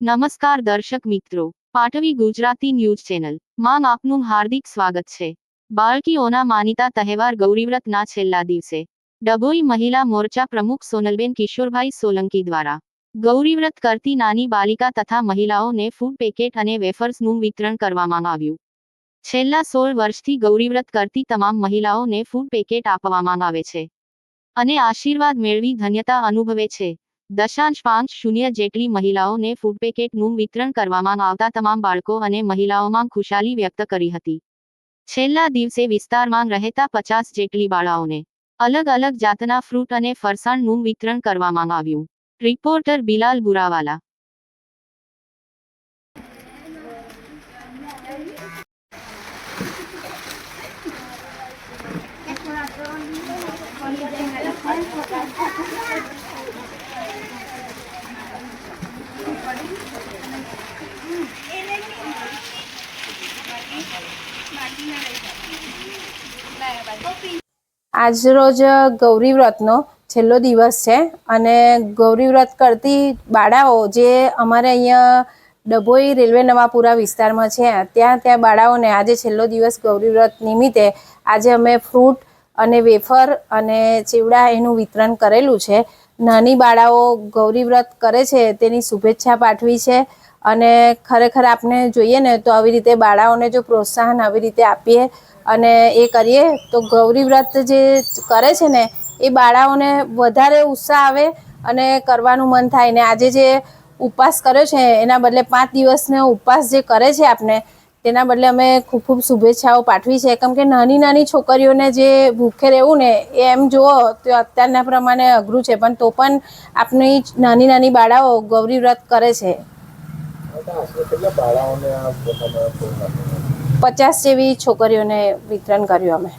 નમસ્કાર દર્શક મિત્રો પાટવી ગુજરાતી ન્યૂઝ ચેનલ. માં આપનું હાર્દિક સ્વાગત છે. બાળકીઓના માનીતા તહેવાર ગૌરીવ્રતના છેલ્લા દિવસે. ડભોઈ મહિલા મોરચા પ્રમુખ સોનલબેન કિશોરભાઈ સોલંકી દ્વારા. ગૌરીવ્રત કરતી નાની બાલિકા તથા મહિલાઓને ફૂડ પેકેટ અને વેફર્સનું વિતરણ કરવામાં આવ્યું. છેલ્લા સોળ વર્ષથી ગૌરીવ્રત કરતી તમામ મહિલાઓને ફૂડ પેકેટ આપવામાં આવે છે. અને આશીર્વાદ મેળવી ધન્યતા અનુભવે છે. દશાંશ પાંચ શૂન્ય જેટલી મહિલાઓને ફૂડ પેકેટનું વિતરણ કરવામાં આવતા તમામ બાળકો અને મહિલાઓમાં ખુશાલી વ્યક્ત કરી હતી. છેલ્લા દિવસે વિસ્તારમાં રહેતા પચાસ જેટલી બાળાઓને અલગ અલગ જાતના ફ્રૂટ અને ફરસાણનું વિતરણ કરવામાં આવ્યું. રિપોર્ટર બિલાલ બુરાવાલા. આજરોજ ગૌરી વ્રતનો છેલ્લો દિવસ છે અને ગૌરી વ્રત કરતી બાળાઓ જે અમારે અહીંયા ડભોઈ રેલવે નવાપુરા વિસ્તારમાં છે, ત્યાં ત્યાં બાળાઓને આજે છેલ્લો દિવસ ગૌરી વ્રત નિમિત્તે આજે અમે ફ્રૂટ અને વેફર અને ચીવડા એનું વિતરણ કરેલું છે. નાની બાળાઓ ગૌરી વ્રત કરે છે, તેની શુભેચ્છા પાઠવી છે. અને ખરેખર આપણે જોઈએ ને તો આવી રીતે બાળાઓને જો પ્રોત્સાહન આવી રીતે આપીએ અને એ કરીએ, તો ગૌરી વ્રત જે કરે છે ને, એ બાળાઓને વધારે ઉત્સાહ આવે અને કરવાનું મન થાય ને. આજે જે ઉપવાસ કર્યો છે, એના બદલે પાંચ દિવસનો ઉપવાસ જે કરે છે આપણે તેના બદલે અમે ખૂબ ખૂબ શુભેચ્છાઓ પાઠવી છે. કેમ કે નાની નાની છોકરીઓને જે ભૂખે રહેવું ને, એ એમ જુઓ તો અત્યારના પ્રમાણે અઘરું છે. પણ તો પણ આપણી નાની નાની બાળાઓ ગૌરી વ્રત કરે છે. પચાસ જેવી છોકરીઓને વિતરણ કર્યું અમે.